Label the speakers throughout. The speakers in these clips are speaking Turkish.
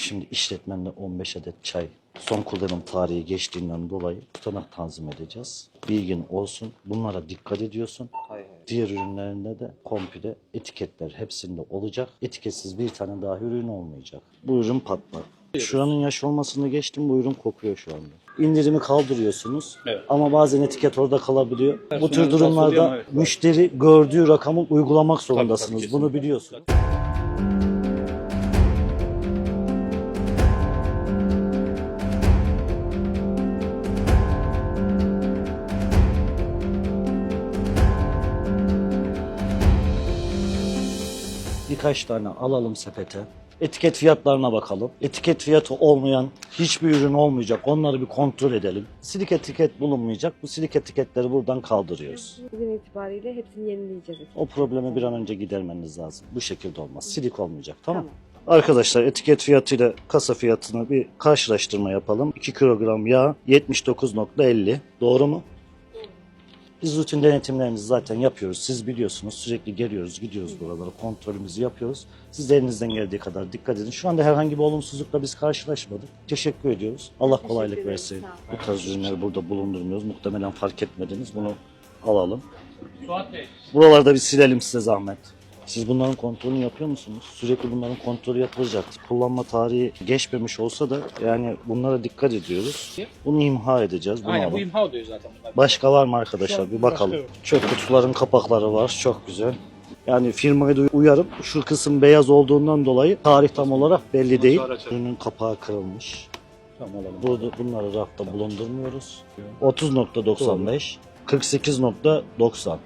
Speaker 1: Şimdi işletmende 15 adet çay son kullanım tarihi geçtiğinden dolayı tutanak tanzim edeceğiz. Bilgin olsun. Bunlara dikkat ediyorsun.
Speaker 2: Hay hay.
Speaker 1: Diğer ürünlerinde de komple etiketler hepsinde olacak. Etiketsiz bir tane daha ürün olmayacak. Bu ürün patlar. Şuranın yaş olmasını geçtim bu ürün kokuyor şu anda. İndirimi kaldırıyorsunuz
Speaker 2: Evet.
Speaker 1: ama bazen etiket orada kalabiliyor. Bu
Speaker 2: Personel
Speaker 1: tür
Speaker 2: rahatsız
Speaker 1: durumlarda müşteri gördüğü rakamı uygulamak zorundasınız.
Speaker 2: tabii,
Speaker 1: Bunu
Speaker 2: kesinlikle.
Speaker 1: biliyorsunuz. Birkaç tane alalım sepete. Etiket fiyatlarına bakalım. Etiket fiyatı olmayan hiçbir ürün olmayacak. Onları bir kontrol edelim. Silik etiket bulunmayacak. Bu silik etiketleri buradan kaldırıyoruz.
Speaker 3: Bugün itibariyle hepsini yenileyeceğiz.
Speaker 1: O problemi bir an önce gidermeniz lazım. Bu şekilde olmaz. Silik olmayacak tamam mı?
Speaker 3: Tamam.
Speaker 1: Arkadaşlar etiket fiyatıyla kasa fiyatını bir karşılaştırma yapalım. 2 kilogram yağ 79.50. Doğru mu? Biz rutin denetimlerimizi zaten yapıyoruz. Siz biliyorsunuz. Sürekli geliyoruz, gidiyoruz buralara. Kontrolümüzü yapıyoruz. Siz de elinizden geldiği kadar dikkat edin. Şu anda herhangi bir olumsuzlukla biz karşılaşmadık. Teşekkür ediyoruz. Allah
Speaker 3: Teşekkür
Speaker 1: kolaylık
Speaker 3: ederim,
Speaker 1: versin. Bu tarz ürünleri burada bulundurmuyoruz. Muhtemelen fark etmediniz. Bunu alalım.
Speaker 2: Suat Bey.
Speaker 1: Buralarda bir silelim size zahmet. Siz bunların kontrolünü yapıyor musunuz? Sürekli bunların kontrolü yapılacak. Kullanma tarihi geçmemiş olsa da yani bunlara dikkat ediyoruz. Bunu imha edeceğiz. Bunu
Speaker 2: Aynen
Speaker 1: alın.
Speaker 2: bu imha oluyor zaten bunlar.
Speaker 1: Başka var mı arkadaşlar? Bir bakalım. Çöp kutuların kapakları var. Çok güzel. Yani firmayı da uyarım. Şu kısım beyaz olduğundan dolayı tarih tam olarak belli değil. Ürünün kapağı kırılmış.
Speaker 2: Tamam alalım.
Speaker 1: Burada bunları rafta bulundurmuyoruz. 30.95, 48.90.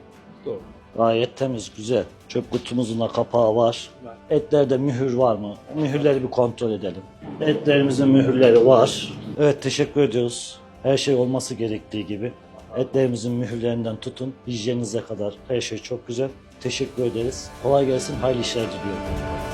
Speaker 2: Doğru.
Speaker 1: Gayet temiz, güzel. Çöp kutumuzun da kapağı
Speaker 2: var.
Speaker 1: Etlerde mühür var mı? Mühürleri bir kontrol edelim. Etlerimizin mühürleri var. Evet teşekkür ediyoruz. Her şey olması gerektiği gibi. Etlerimizin mühürlerinden tutun, hijyenize kadar her şey çok güzel. Teşekkür ederiz. Kolay gelsin, hayırlı işler diliyorum.